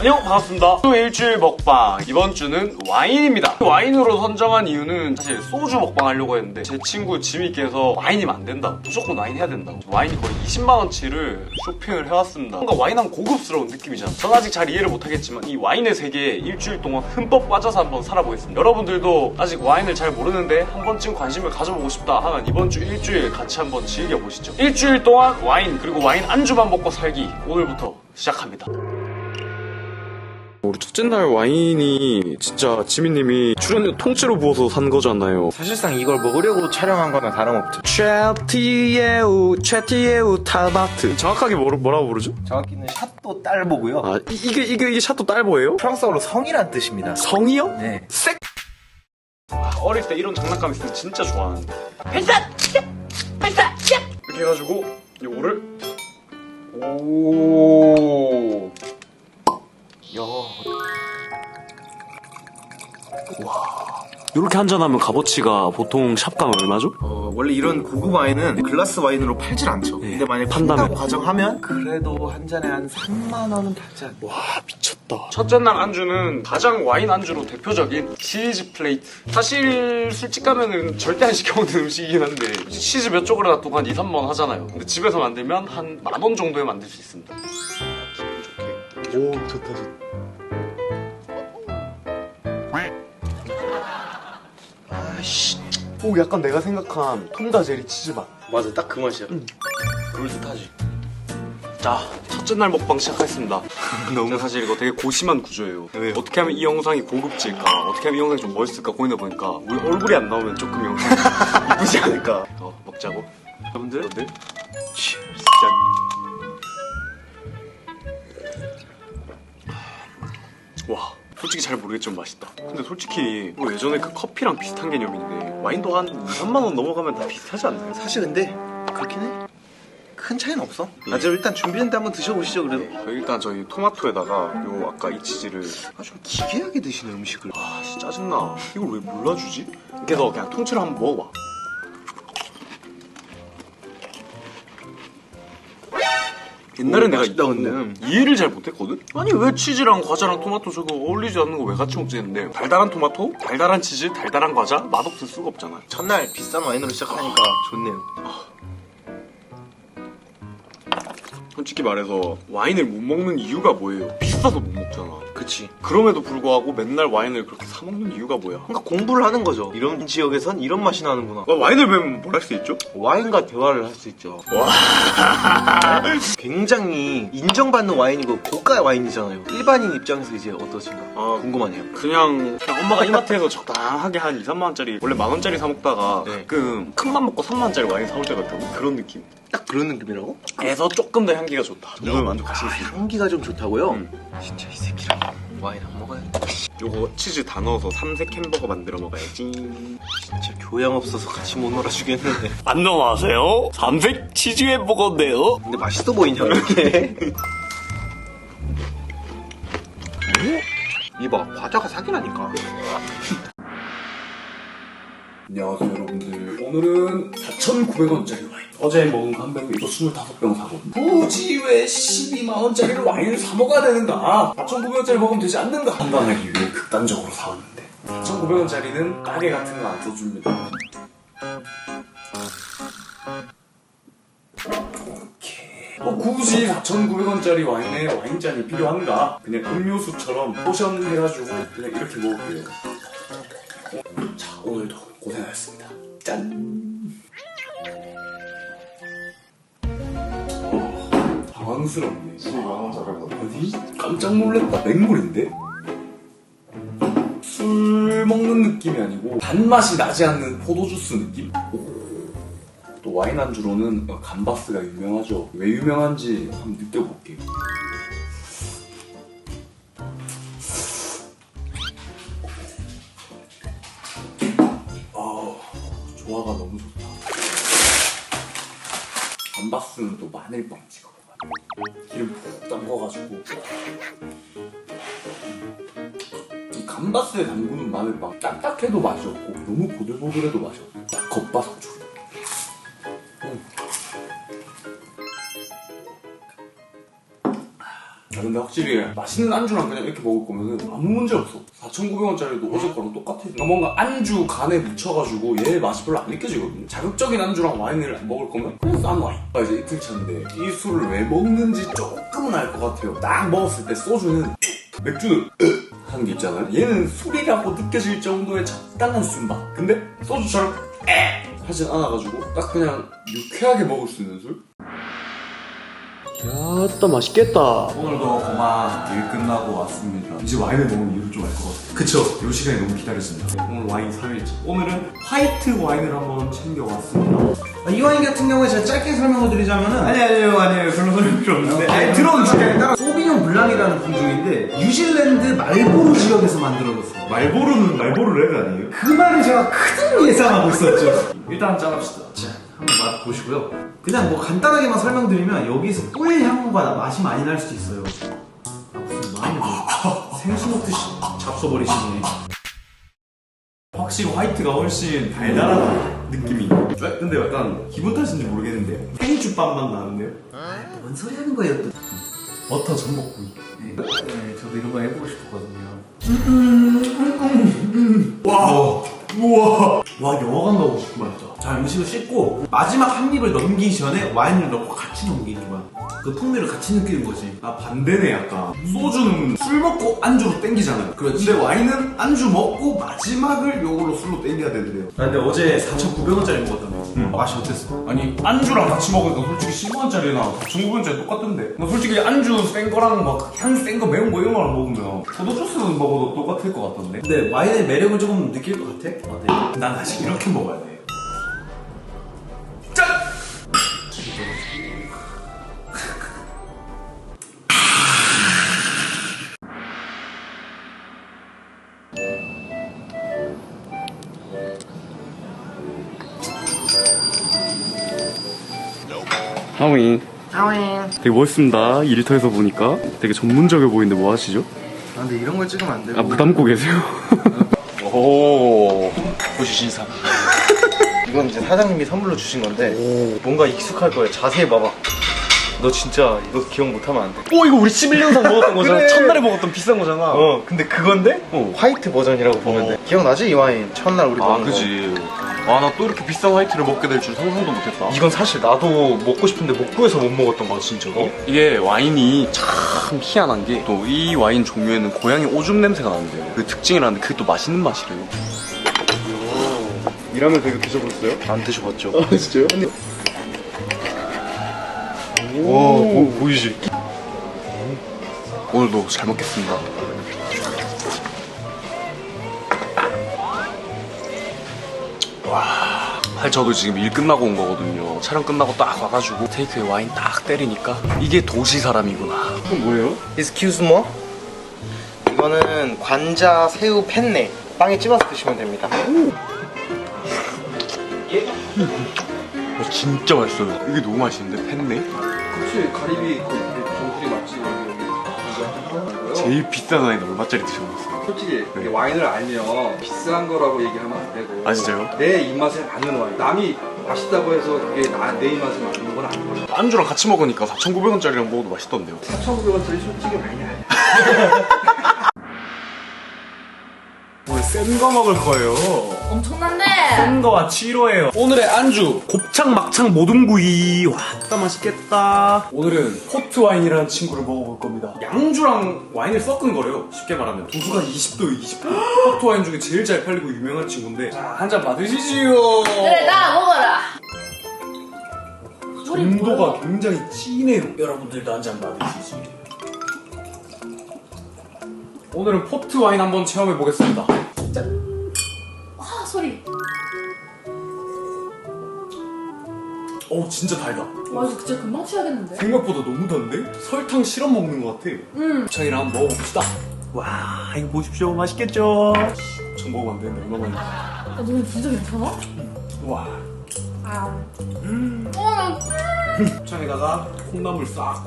안녕 반갑습니다. 또 일주일 먹방. 이번 주는 와인입니다. 와인으로 선정한 이유는 사실 소주 먹방 하려고 했는데 제 친구 지미께서 와인이면 안 된다 무조건 와인 해야 된다고. 와인이 거의 20만원치를 쇼핑을 해왔습니다. 뭔가 와인은 고급스러운 느낌이잖아 전 아직 잘 이해를 못하겠지만 이 와인의 세계에 일주일 동안 흠뻑 빠져서 한번 살아보겠습니다. 여러분들도 아직 와인을 잘 모르는데 한 번쯤 관심을 가져보고 싶다 하면 이번 주 일주일 같이 한번 즐겨보시죠. 일주일 동안 와인 그리고 와인 안주만 먹고 살기 오늘부터 시작합니다 우리 첫째 날 와인이 진짜 지민님이 출연료 통째로 부어서 산 거잖아요. 사실상 이걸 먹으려고 촬영한 거나 다름없죠. 최티에우 최티에우 타바트 정확하게 뭐, 뭐라고 부르죠? 정확히는 샷도 딸보고요. 아 이, 게 이게 이게 샤또 딸보예요? 프랑스어로 성이란 뜻입니다. 성이요? 네. 색. 아, 어릴 때 이런 장난감 있으면 진짜 좋아하는데. 이렇게 해가지고 요거를 오. 와. 이렇게 한 잔 하면 값어치가 보통 샵당 얼마죠? 어, 원래 이런 고급 와인은 글라스 와인으로 팔질 않죠. 네, 근데 만약에 판다면. 판다고 가정하면 그래도 한 잔에 한 3만 원은 받지 않나. 와 미쳤다 첫째 날 안주는 가장 와인 안주로 대표적인 치즈 플레이트 사실 술집 가면은 절대 안 시켜먹는 음식이긴 한데 치즈 몇 쪽을 놔두고 한 2, 3만 원 하잖아요 근데 집에서 만들면 한 만 원 정도에 만들 수 있습니다 기분 좋게 오 좋다 좋다 오 약간 내가 생각한 톰다 제리 치즈 맛 맞아, 딱 그 맛이야. 그럴듯하지. 자, 첫째 날 먹방 시작하겠습니다. 너무 사실 이거 되게 고심한 구조예요. 왜요? 어떻게 하면 이 영상이 고급질까? 어떻게 하면 이 영상이 좀 멋있을까 고민해 보니까 우리 얼굴이 안 나오면 조금 영상이 이쁘지 않을까? 어, 먹자고. 여러분들, 여러분들. 짠. 솔직히 잘 모르겠지만 맛있다. 근데 솔직히 이거 예전에 그 커피랑 비슷한 개념인데 와인도 한 2, 3만 원 넘어가면 다 비슷하지 않나요? 사실 근데 그렇긴 해. 큰 차이는 없어. 아, 저 일단 준비했는데 한번 드셔보시죠, 그래도. 저 일단 저희 토마토에다가 요 아까 이 치즈를 아, 좀 기괴하게 드시네, 음식을. 아 진짜 짜증나 이걸 왜 몰라주지? 그래서 그냥 통째로 한번 먹어봐 옛날에 오, 내가 근데. 이해를 잘 못했거든? 아니 왜 치즈랑 과자랑 토마토 저거 어울리지 않는 거 왜 같이 먹지 했는데 달달한 토마토, 달달한 치즈, 달달한 과자 맛없을 수가 없잖아 첫날 비싼 와인으로 시작하니까 좋네요. 솔직히 말해서 와인을 못 먹는 이유가 뭐예요? 비싸서 못 먹잖아 그치. 그럼에도 불구하고 맨날 와인을 그렇게 사 먹는 이유가 뭐야? 그러니까 공부를 하는 거죠. 이런 지역에선 이런 맛이 나는구나. 와, 와인을 배우면 뭘 할 수 있죠? 와인과 대화를 할 수 있죠. 굉장히 인정받는 와인이고 고가 와인이잖아요. 일반인 입장에서 이제 어떠신가? 아, 궁금하네요. 그냥, 그냥 엄마가 이마트에서 적당하게 한 2, 3만 원짜리 원래 만 원짜리 사 먹다가 네. 가끔 큰 맘 먹고 3만 원짜리 와인 사올 때가 있거든 그런 느낌 딱 그런 느낌이라고? 에서 조금 더 향기가 좋다 정말 만족하시겠습니다 향기가 좀 좋다고요? 음. 진짜 이 새끼랑 와인 안 먹어야겠다. 요거 치즈 다 넣어서 삼색 햄버거 만들어 먹어야지 진짜 교양 없어서 같이 못 놀아 주겠는데. 안녕하세요 삼색 치즈 햄버거인데요 근데 맛있어 보이냐, 이렇게? 이봐, 과자가 사기라니까. 안녕하세요 여러분들 오늘은 4,900원짜리 와인 어제 먹은 거 한 병에 이거 25병 사거든요. 굳이 왜 12만원짜리를 와인을 사 먹어야 되는가? 4,900원짜리 먹으면 되지 않는가? 판단하기 위해 극단적으로 사왔는데 4,900원짜리는 가게 같은 거 안 써줍니다. 어, 굳이 4,900원짜리 와인에 와인잔이 필요한가? 그냥 음료수처럼 포션 해가지고 그냥 이렇게 먹을게요. 자, 오늘도 고생하셨습니다. 짠! 당황스럽네. 아니, 깜짝 놀랐다. 맹물인데? 술 먹는 느낌이 아니고, 단맛이 나지 않는 포도주스 느낌? 오. 또 와인 안주로는 어, 감바스가 유명하죠. 왜 유명한지 한번 느껴볼게요. 아, 조화가 너무 좋다. 감바스는 또 마늘빵 찍어. 기름 푹 담궈가지고. 이 감바스에 담그는 마늘빵 딱딱해도 맛이 없고 너무 보들보들해도 맛이 없고 딱 겉바속촉. 음. 아, 근데 확실히 맛있는 안주랑 그냥 이렇게 먹을 거면은 아무 문제 없어. 4,900원짜리도 어제 거랑 똑같아. 뭔가 안주 간에 묻혀가지고 얘 맛이 별로 안 느껴지거든요. 자극적인 안주랑 와인을 먹을 거면 그냥 싼 와인. 아, 이제 이틀 차인데 이 술을 왜 먹는지 조금은 알 것 같아요. 딱 먹었을 때 소주는 맥주는 하는 게 있잖아요. 얘는 술이라고 느껴질 정도의 적당한 쓴맛. 근데 소주처럼 에 하진 않아가지고 딱 그냥 유쾌하게 먹을 수 있는 술? 야, 진짜 맛있겠다. 오늘도 그만 일 끝나고 왔습니다. 이제 와인을 먹는 이유를 좀 알 것 같아요. 그쵸 이 시간이 너무 기다렸습니다. 오늘 와인 3일차. 오늘은 화이트 와인을 한번 챙겨왔습니다. 아, 이 와인 같은 경우에 제가 짧게 설명을 드리자면은 아니, 아니에요, 아니에요. 별로 설명 필요 없는데. 아니, 들어온 주제에 따라 소비뇽 블랑이라는 품종인데 뉴질랜드 말보로 지역에서 만들어졌어요 말보로는 말보로 레드 아니에요? 그 말을 제가 그대로 예상하고 있었죠 일단 합시다. 자 한번 맛 보시고요. 그냥 뭐 간단하게만 설명드리면 여기서 꿀 향과 맛이 많이 날 수도 있어요. 아, 무슨 와인을 뭐 생수 먹듯이 잡숴버리시네 확실히 화이트가 훨씬 달달한 느낌이. 왜? 근데 약간 기분 탓인지 모르겠는데. 맛 나는데요? 뭔 소리 하는 거예요 또? 버터 전복구이. 네, 저도 이런 거 해보고 싶었거든요. 와, 우와. 와 영화관 가고 싶은 맛이다 자 음식을 씻고 마지막 한 입을 넘기기 전에 와인을 넣고 같이 넘기는 거야. 그 풍미를 같이 느끼는 거지. 아 반대네 약간. 소주는 술 먹고 안주로 땡기잖아요. 그렇지. 근데 와인은 안주 먹고 마지막을 요걸로 술로 땡겨야 되는데요. 나 근데 어제 4,900원짜리 먹었다며 맛이 어땠어? 아니 안주랑 같이 먹으니까 솔직히 10원짜리나 4,900원짜리 똑같던데. 나 솔직히 안주 센 거랑 막 향 센 거 매운 거 이런 거랑 먹으면 포도 주스 먹어도 똑같을 것 같던데. 근데 와인의 매력을 조금 느낄 것 같아? 어때? 난 사실 이렇게 먹어야 돼 하윙. 되게 멋있습니다. 일터에서 보니까 되게 전문적이어 보이는데 뭐 하시죠? 아 근데 이런 걸 찍으면 안 되고 아, 무담고 계세요? 오. 보시신사. 이건 이제 사장님이 선물로 주신 건데 뭔가 익숙할 거예요 자세히 봐봐 너 진짜 이거 기억 못하면 안 돼 오, 이거 우리 11년산 먹었던 거잖아. 그래. 첫날에 먹었던 비싼 거잖아. 어 근데 그건데 어. 화이트 버전이라고 보면 돼 기억나지 이 와인 첫날 우리 아, 먹은 그지. 아, 나 또 이렇게 비싼 화이트를 먹게 될 줄 상상도 못했다. 거 이건 사실 나도 먹고 싶은데 못 구해서 못 먹었던 거야 진짜 어? 이게 와인이 참 희한한 게 또 이 와인 종류에는 고양이 오줌 냄새가 나는데요. 그 특징이라는데 그게 또 맛있는 맛이래요. 이 라면 되게 드셔보셨어요? 안 드셔봤죠? 아 진짜요? 와 보, 보이지? 오늘도 잘 먹겠습니다. 사실 저도 지금 일 끝나고 온 거거든요. 촬영 끝나고 딱 와가지고 테이크에 와인 딱 때리니까 이게 도시 사람이구나. 그건 뭐예요? Excuse me? 이거는 관자 새우 펜네 빵에 찍어서 드시면 됩니다 어, 진짜 맛있어요. 이게 너무 맛있는데 팬네? 혹시 가리비 그 정수리 맛집 여기 제일 비싼 와인 얼마짜리 드셔보셨어요? 솔직히 네. 와인을 알면 비싼 거라고 얘기하면 안 되고 아, 진짜요? 내 입맛에 맞는 와인 남이 맛있다고 해서 그게 나, 내 입맛에 맞는 건 아니거든 안주랑 같이 먹으니까 4,900원짜리랑 먹어도 맛있던데요. 4,900원짜리 솔직히 많이 아니야 센 거 먹을 거예요. 엄청난데? 센 거와 치로예요. 오늘의 안주 곱창 막창 모둠구이. 와 진짜 맛있겠다. 오늘은 포트 와인이라는 친구를 먹어볼 겁니다. 양주랑 와인을 섞은 거래요 쉽게 말하면. 도수가 20도 20도 포트 와인 중에 제일 잘 팔리고 유명한 친구인데. 자 한 잔 받으시지요. 그래 나 먹어라? 온도가 굉장히 진해요. 여러분들도 한 잔 받으시지 오늘은 포트 와인 한번 체험해 보겠습니다 아 소리. 오 진짜 달다. 와 이거 진짜 금방 취하겠는데? 생각보다 너무 단데? 설탕 실어 먹는 것 같아. 음. 곱창이랑 한번 먹어봅시다. 와 이거 보십시오. 맛있겠죠? 전 먹으면 안 되는데 얼마나 야, 너는 진짜 괜찮아? 와. 아. 어나 곱창에다가 콩나물 싹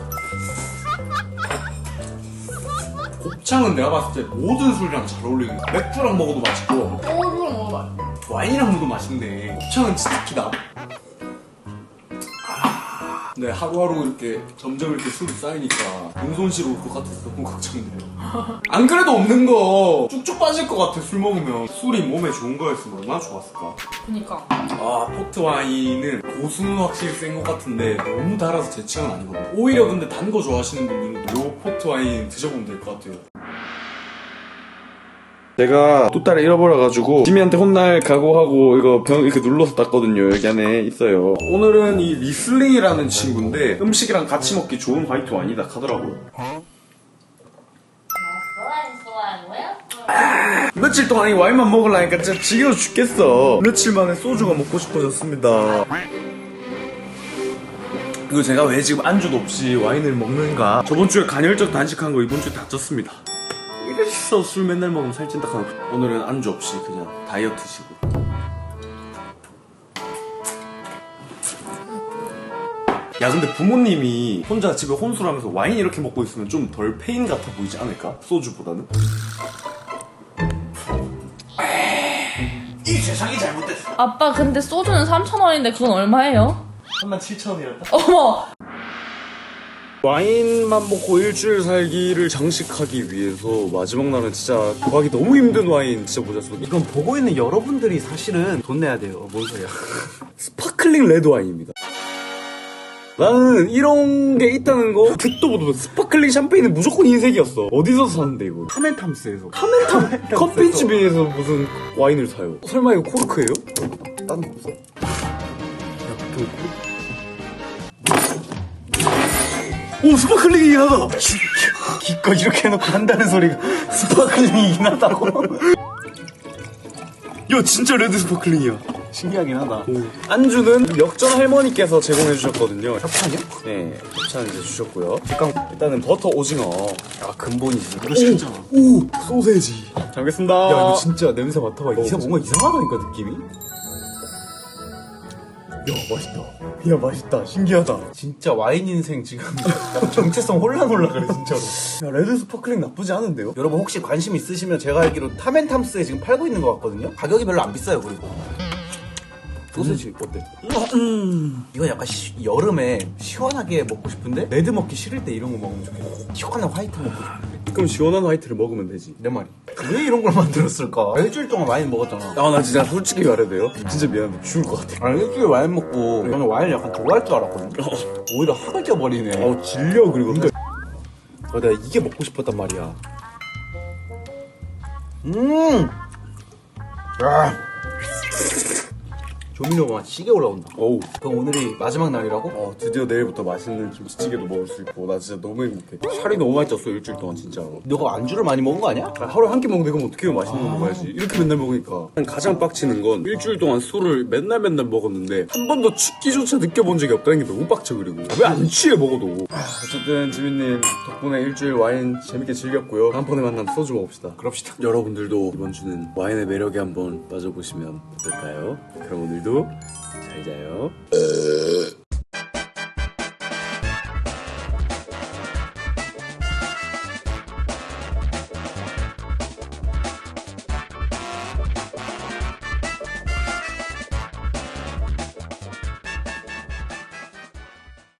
곱창은 내가 봤을 때 모든 술이랑 잘 어울리는 맥주랑 먹어도 맛있고 어 이거 먹어봐 와인이랑 먹어도 맛있네. 곱창은 진짜 기다. 아, 네, 하루하루 이렇게 점점 이렇게 술이 쌓이니까 동손실 올것 같아서 너무 걱정돼요. 안 그래도 없는 거 쭉쭉 빠질 것 같아, 술 먹으면. 술이 몸에 좋은 거였으면 얼마나 좋았을까. 그니까. 아, 포트 와인은 고수는 확실히 센 것 같은데 너무 달아서 제 취향은 아니거든요. 오히려 근데 단 거 좋아하시는 분들은 요 포트 와인 드셔보면 될 것 같아요. 제가 또 딸을 잃어버려가지고 지미한테 혼날 각오하고 이거 병 이렇게 눌러서 땄거든요. 여기 안에 있어요. 오늘은 이 리슬링이라는 친구인데 음식이랑 같이 먹기 좋은 화이트 와인이다 하더라고요. 며칠 동안 이 와인만 먹으려니까 진짜 지겨워 죽겠어. 며칠 만에 소주가 먹고 싶어졌습니다. 이거 제가 왜 지금 안주도 없이 와인을 먹는가? 저번 주에 간헐적 단식한 거 이번 주에 다 쪘습니다. 이래서 술 맨날 먹으면 살찐다 하고 오늘은 안주 없이 그냥 다이어트식으로. 야 근데 부모님이 혼자 집에 혼술하면서 와인 이렇게 먹고 있으면 좀 덜 페인 같아 보이지 않을까? 소주보다는? 이 세상이 잘못됐어 아빠 근데 소주는 3,000원인데 그건 얼마예요? 37,000원이란다 어머! 와인만 먹고 일주일 살기를 장식하기 위해서 마지막 날은 진짜 구하기 너무 힘든 와인 진짜 보셨어. 이건 보고 있는 여러분들이 사실은 돈 내야 돼요. 뭔 소리야. 스파클링 레드 와인입니다. 나는 이런 게 있다는 거 듣도 보도 못해. 스파클링 샴페인은 무조건 흰색이었어. 어디서 샀는데 이거? 카멘탐스에서. 카멘탐 커피집에서 무슨 와인을 사요? 설마 이거 코르크예요? 다른 거 없어? 오 스파클링이긴 하다. 기껏 이렇게 해놓고 한다는 소리가 스파클링이긴 하다고. 야 진짜 레드 스파클링이야. 신기하긴 하다. 안주는 역전 할머니께서 제공해 주셨거든요. 협찬이요? 네, 협찬 이제 주셨고요. 일단, 일단은 버터 오징어. 아 근본이지. 이거 시켰잖아. 오, 소세지. 잘 먹겠습니다. 야 이거 진짜 냄새 맡아봐. 이상 뭔가 이상하다니까 느낌이. 야, 맛있다. 야, 맛있다. 신기하다. 진짜 와인 인생 지금 약간 정체성 혼란 올라 그래 진짜로. 야, 레드 스파클링 나쁘지 않은데요? 여러분 혹시 관심 있으시면 제가 알기로 타멘탐스에 지금 팔고 있는 것 같거든요. 가격이 별로 안 비싸요 그리고. 소세지 어때? 이건 약간 시- 여름에 시원하게 먹고 싶은데 레드 먹기 싫을 때 이런 거 먹으면 좋겠어. 시원한 화이트 먹고 싶은데. 그럼 시원한 화이트를 먹으면 되지. 내 말이. 왜 이런 걸 만들었을까? 일주일 동안 와인 먹었잖아. 아, 나 진짜 솔직히 말해도 돼요? 진짜 미안한데 죽을 것 같아. 아니 일주일 와인 먹고 저는 와인을 약간 좋아할 줄 알았거든요. 오히려 학을 쪄버리네. 어, 질려, 그리고. 아, 내가 이게 먹고 싶었단 말이야. 음. 아. 조미료가 막 시게 올라온다. 어우. 그럼 오늘이 마지막 날이라고? 어, 드디어 내일부터 맛있는 김치찌개도 먹을 수 있고, 나 진짜 너무 행복해. 살이 너무 많이 쪘어, 일주일 동안, 진짜로. 너가 안주를 많이 먹은 거 아니야? 아, 하루에 한 끼 먹는데 그럼 어떻게 해요? 맛있는 거 먹어야지. 이렇게 맨날 먹으니까. 가장 빡치는 건 일주일 동안 술을 맨날 맨날 먹었는데 한 번도 취기조차 느껴본 적이 없다는 게 너무 빡쳐 그리고. 왜 안 취해 먹어도. 아, 어쨌든 지민님 덕분에 일주일 와인 재밌게 즐겼고요. 다음번에 만나면 소주 먹읍시다. 그럽시다. 여러분들도 이번 주는 와인의 매력에 한번 빠져보시면 어떨까요? 그럼 오늘도 잘 자요.